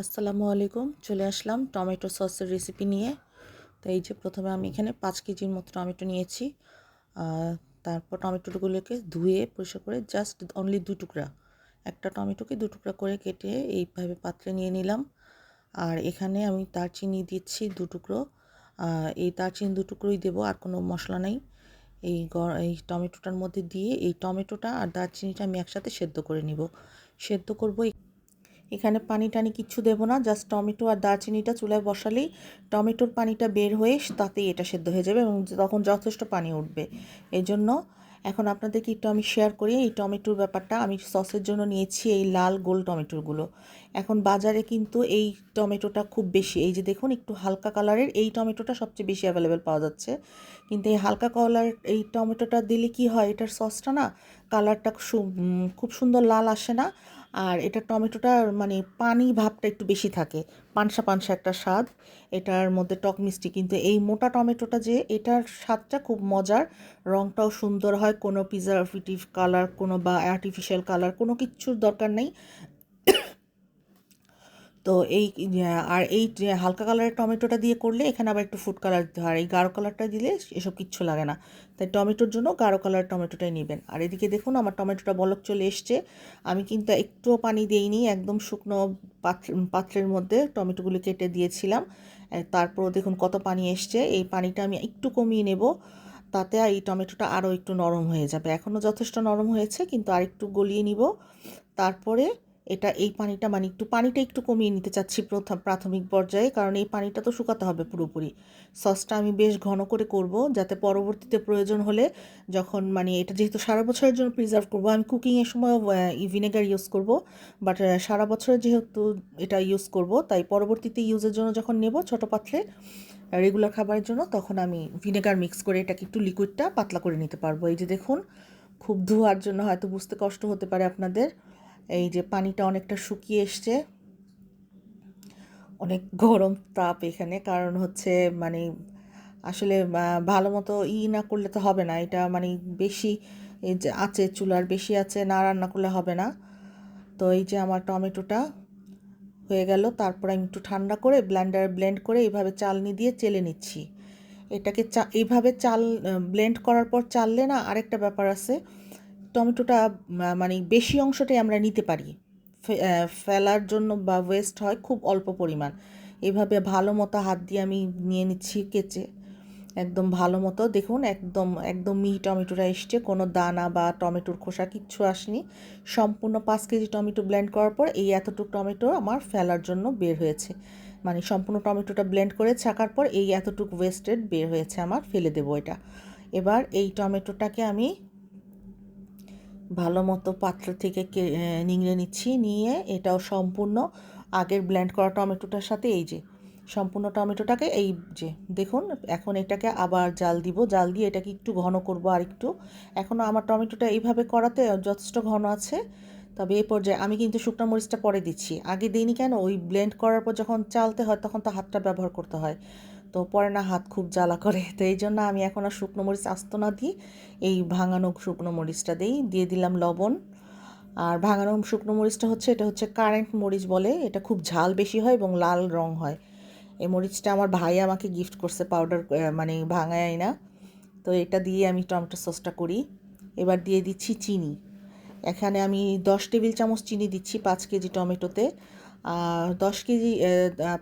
আসসালামু আলাইকুম। চলে আসলাম টমেটো সসের রেসিপি নিয়ে। তো এই যে প্রথমে আমি এখানে পাঁচ কেজির মতো টমেটো নিয়েছি। তারপর টমেটোগুলোকে ধুয়ে পরিষ্কার করে জাস্ট অনলি দু টুকরা, একটা টমেটোকে দু টুকরা করে কেটে এইভাবে পাত্রে নিয়ে নিলাম। আর এখানে আমি দারচিনি দিচ্ছি দু টুকরো। এই দারচিনি দু টুকরোই দেবো, আর কোনো মশলা নেই। এই এই টমেটোটার মধ্যে দিয়ে এই টমেটোটা আর দারচিনিটা আমি একসাথে সেদ্ধ করে নিব। সেদ্ধ করব এখানে পানি টানি কিচ্ছু দেবো না জাস্ট টমেটো আর দারচিনিটা চুলায় বসালেই টমেটোর পানিটা বের হয়ে তাতেই এটা সেদ্ধ হয়ে যাবে এবং তখন যথেষ্ট পানি উঠবে। এই জন্য এখন আপনাদেরকে একটু আমি শেয়ার করি এই টমেটোর ব্যাপারটা। আমি সসের জন্য নিয়েছি এই লাল গোল টমেটোগুলো। এখন বাজারে কিন্তু এই টমেটোটা খুব বেশি। এই যে দেখুন, একটু হালকা কালারের এই টমেটোটা সবচেয়ে বেশি অ্যাভেলেবেল পাওয়া যাচ্ছে। কিন্তু এই হালকা কালার এই টমেটোটা দিলে কি হয়, এটার সসটা না কালারটা খুব সুন্দর লাল আসে না। আর এটা টমেটোটা মানে পানি ভাবটা একটু বেশি থাকে। পানসা পানসা একটা স্বাদ। এটার মধ্যে টক মিষ্টি। কিন্তু এই মোটা টমেটোটা যে, এটার স্বাদটা খুব মজার। রঙটাও সুন্দর হয়। কোনো প্রিজারভেটিভ কালার কোনো বা আর্টিফিশিয়াল কালার কোনো কিছুর দরকার নেই। তো এই আর এই হালকা কালারের টমেটোটা দিয়ে করলে এখানে আবার একটু ফুড কালার দিতে হয়। আর এই গাঢ় কালারটা দিলে এসব কিচ্ছু লাগে না। তাই টমেটোর জন্য গাঢ় কালার টমেটোটাই নেবেন। আর এদিকে দেখুন, আমার টমেটোটা বলক চলে এসছে। আমি কিন্তু একটুও পানি দিইনি, একদম শুকনো পাত্র, পাত্রের মধ্যে টমেটোগুলো কেটে দিয়েছিলাম। তারপরও দেখুন কত পানি এসছে। এই পানিটা আমি একটু কমিয়ে নেব, তাতে এই টমেটোটা আরও একটু নরম হয়ে যাবে। এখনও যথেষ্ট নরম হয়েছে, কিন্তু আর একটু গলিয়ে নিব। তারপরে এটা এই পানিটা মানে একটু পানিটা একটু কমিয়ে নিতে চাচ্ছি প্রথম প্রাথমিক পর্যায়ে, কারণ এই পানিটা তো শুকাতে হবে পুরোপুরি। সসটা আমি বেশ ঘন করে করব যাতে পরবর্তীতে প্রয়োজন হলে যখন মানে এটা যেহেতু সারা বছরের জন্য প্রিজার্ভ করব, আমি কুকিংয়ের সময় ভিনেগার ইউজ করব বাট সারা বছরের যেহেতু এটা ইউজ করব, তাই পরবর্তীতে ইউজের জন্য যখন নেব ছোট পাত্রে রেগুলার খাবারের জন্য, তখন আমি ভিনেগার মিক্স করে এটাকে একটু লিকুইডটা পাতলা করে নিতে পারব। এই যে দেখুন, খুব ধোয়ার জন্য হয়তো বুঝতে কষ্ট হতে পারে আপনাদের। এই যে পানিটা অনেকটা শুকিয়ে এসছে। অনেক গরম তাপ এখানে, কারণ হচ্ছে মানে আসলে ভালো মতো ই না করলে তো হবে না। এটা মানে বেশি আছে, চুলার বেশি আছে, না রান্না করলে হবে না। তো এই যে আমার টমেটোটা হয়ে গেল, তারপর আমি একটু ঠান্ডা করে ব্লেন্ডারে ব্লেন্ড করে এইভাবে চালনি দিয়ে চেলে নিচ্ছি। এটাকে চা এইভাবে চাল ব্লেন্ড করার পর চাললে না আরেকটা ব্যাপার আছে। টমেটোটা মানে বেশি অংশটাই আমরা নিতে পারি। ফেলার জন্য বা ওয়েস্ট হয় খুব অল্প পরিমাণ। এভাবে ভালো মতো হাত দিয়ে আমি নিয়ে নিচ্ছি কেচে। একদম ভালো মতো। দেখুন, একদম একদম মিহি টমেটোটা এসছে। কোনো দানা বা টমেটোর খোসা কিচ্ছু আসেনি। সম্পূর্ণ পাঁচ কেজি টমেটো ব্লেন্ড করার পর এই এতটুকু টমেটো আমার ফেলার জন্য বের হয়েছে। মানে সম্পূর্ণ টমেটোটা ব্লেন্ড করে ছাকার পর এই এতটুকু ওয়েস্টেড বের হয়েছে আমার, ফেলে দেবো এটা। এবার এই টমেটোটাকে আমি ভালো মতো পাত্র থেকে নিংড়ে নিচ্ছি, নিয়ে এটাও সম্পূর্ণ আগের ব্লেন্ড করা টমেটোটার সাথে এই যে, সম্পূর্ণ টমেটোটাকে এই যে, দেখুন, এখন এটাকে আবার জাল দিব, জাল দিয়ে এটাকে একটু ঘন করব আর একটু এখনও আমার টমেটোটা এইভাবে করাতে যথেষ্ট ঘন আছে, তবে এই পর্যায়ে আমি কিন্তু শুকনো মরিচটা পরে দিচ্ছি। আগে দিইনি কেন? ওই ব্লেন্ড করার পর যখন চালতে হয়, তখন তো হাতটা ব্যবহার করতে হয়। তো পরে না হাত খুব জ্বালা করে। তো এই জন্য আমি এখন আর শুকনো মরিচ আস্ত না দিই, এই ভাঙানো শুকনো মরিচটা দিই, দিয়ে দিলাম লবণ। আর ভাঙানো শুকনো মরিচটা হচ্ছে, এটা হচ্ছে কারেন্ট মরিচ বলে, এটা খুব ঝাল বেশি হয় এবং লাল রং হয়। এই মরিচটা আমার ভাই আমাকে গিফট করছে পাউডার মানে ভাঙায় না। তো এটা দিয়ে আমি টমেটো সসটা করি। এবার দিয়ে দিচ্ছি চিনি। এখানে আমি দশ টেবিল চামচ চিনি দিচ্ছি পাঁচ কেজি টমেটোতে। দশ কেজি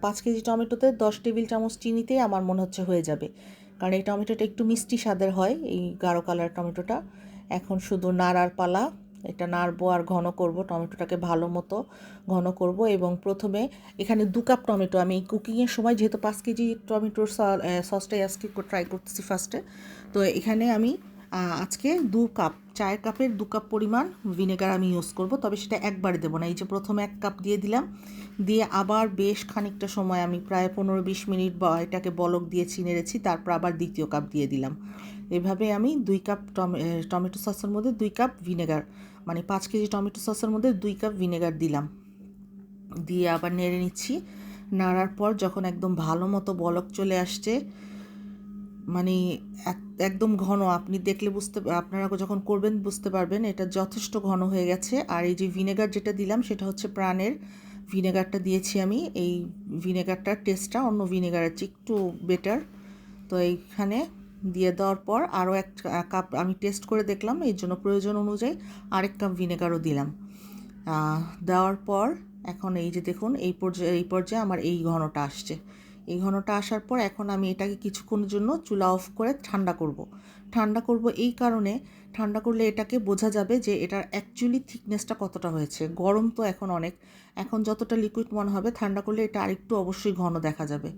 পাঁচ কেজি টমেটোতে দশ টেবিল চামচ চিনিতেই আমার মনে হচ্ছে হয়ে যাবে। কারণ এই টমেটোটা একটু মিষ্টি স্বাদের হয়, এই গাঢ় কালার টমেটোটা। এখন শুধু নাড়ার পালা, এটা নাড়বো আর ঘন করব, টমেটোটাকে ভালো মতো ঘন করব এবং প্রথমে এখানে দু কাপ টমেটো। আমি কুকিংয়ের সময় যেহেতু পাঁচ কেজি টমেটোর সসটাই আজকে ট্রাই করতেছি ফার্স্টে তো এখানে আমি আজকে দু কাপ, চায়ের কাপের দু কাপ পরিমাণ ভিনেগার আমি ইউজ করব, তবে সেটা একবারে দেবো না। এই যে প্রথমে এক কাপ দিয়ে দিলাম, দিয়ে আবার বেশ খানিকটা সময় আমি প্রায় পনেরো বিশ মিনিট বা এটাকে বলক দিয়ে চিনেরেছি তারপর আবার দ্বিতীয় কাপ দিয়ে দিলাম। এভাবে আমি দুই কাপ টমেটো সসের মধ্যে দুই কাপ ভিনেগার মানে পাঁচ কেজি টমেটো সসের মধ্যে দুই কাপ ভিনেগার দিলাম। দিয়ে আবার নেড়ে নিচ্ছি, নাড়ার পর যখন একদম ভালো মতো বলক চলে আসছে মানে একদম ঘন। আপনি দেখলে বুঝতে আপনারা যখন করবেন বুঝতে পারবেন এটা যথেষ্ট ঘন হয়ে গেছে। আর এই যে ভিনেগার যেটা দিলাম সেটা হচ্ছে প্রাণের ভিনেগারটা দিয়েছি আমি। এই ভিনেগারটার টেস্টটা অন্য ভিনেগারের চেয়ে একটু বেটার তো এইখানে দিয়ে দেওয়ার পর আরও এক কাপ আমি টেস্ট করে দেখলাম, এর জন্য প্রয়োজন অনুযায়ী আরেক কাপ ভিনেগারও দিলাম। দেওয়ার পর এখন এই যে দেখুন, এই পর্যায়ে এই পর্যায়ে আমার এই ঘনটা আসছে। এই ঘনটা আসার পর এখন আমি এটাকে কিছুক্ষণের জন্য চুলা অফ করে ঠান্ডা করব। ঠান্ডা করব এই কারণে ঠান্ডা করলে এটাকে বোঝা যাবে যে এটার অ্যাকচুয়ালি থিকনেসটা কতটা হয়েছে। গরম তো এখন অনেক। এখন যতটা লিকুইড মনে হবে, ঠান্ডা করলে এটা আরেকটু অবশ্যই ঘন দেখা যাবে।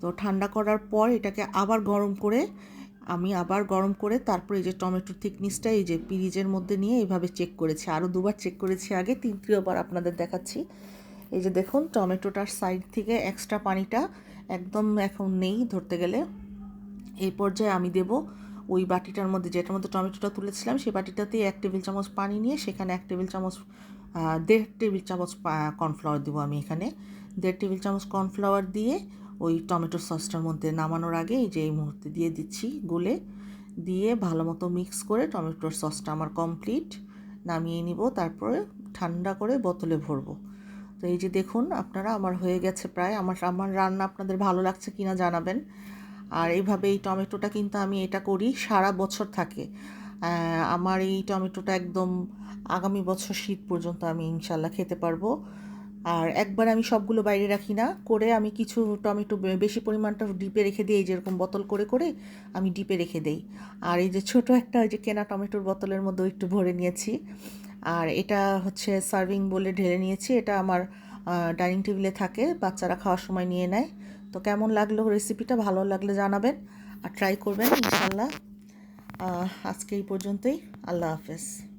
তো ঠান্ডা করার পর এটাকে আবার গরম করে আমি আবার গরম করে তারপরে এই যে টমেটোর থিকনেসটা এই যে পিরিজের মধ্যে নিয়ে এইভাবে চেক করেছি। আরও দুবার চেক করেছি আগে তৃতীয়বার আপনাদের দেখাচ্ছি। এই যে দেখুন, টমেটোটার সাইড থেকে এক্সট্রা পানিটা একদম এখন নেই ধরতে গেলে। এই পর্যায়ে আমি দেব ওই বাটিটার মধ্যে, যেটার মধ্যে টমেটোটা তুলেছিলাম, সেই বাটিটাতে এক টেবিল চামচ পানি নিয়ে সেখানে এক টেবিল চামচ দেড় টেবিল চামচ কর্নফ্লাওয়ার দেবো আমি এখানে। দেড় টেবিল চামচ কর্নফ্লাওয়ার দিয়ে ওই টমেটো সসটার মধ্যে নামানোর আগে এই যে এই মুহূর্তে দিয়ে দিচ্ছি গুলে। দিয়ে ভালো মতো মিক্স করে টমেটোর সসটা আমার কমপ্লিট। নামিয়ে নিব, তারপরে ঠান্ডা করে বোতলে ভরবো। তো এই যে দেখুন, আপনারা আমার হয়ে গেছে প্রায়। আমার আমার রান্না আপনাদের ভালো লাগছে কিনা জানাবেন। আর এইভাবে এই টমেটোটা কিন্তু আমি এটা করি, সারা বছর থাকে। আমার এই টমেটোটা একদম আগামী বছর শীত পর্যন্ত আমি ইনশাল্লাহ খেতে পারব। আর একবার আমি সবগুলো বাইরে রাখি না, করে আমি কিছু টমেটো বেশি পরিমাণটা ডিপে রেখে দিই, এই যেরকম বোতল করে করে আমি ডিপে রেখে দেই। আর এই যে ছোট একটা ওই যে কেনা টমেটোর বোতলের মধ্যে একটু ভরে নিয়েছি। আর এটা হচ্ছে সার্ভিং বলে ঢেলে নিয়েছি। এটা আমার ডাইনিং টেবিলে থাকে, বাচ্চারা খাওয়ার সময় নিয়ে নেয়। তো কেমন লাগল রেসিপিটা ভালো লাগলে জানাবেন আর ট্রাই করবেন ইনশাল্লাহ আজকে এই পর্যন্তই। আল্লাহ হাফেজ।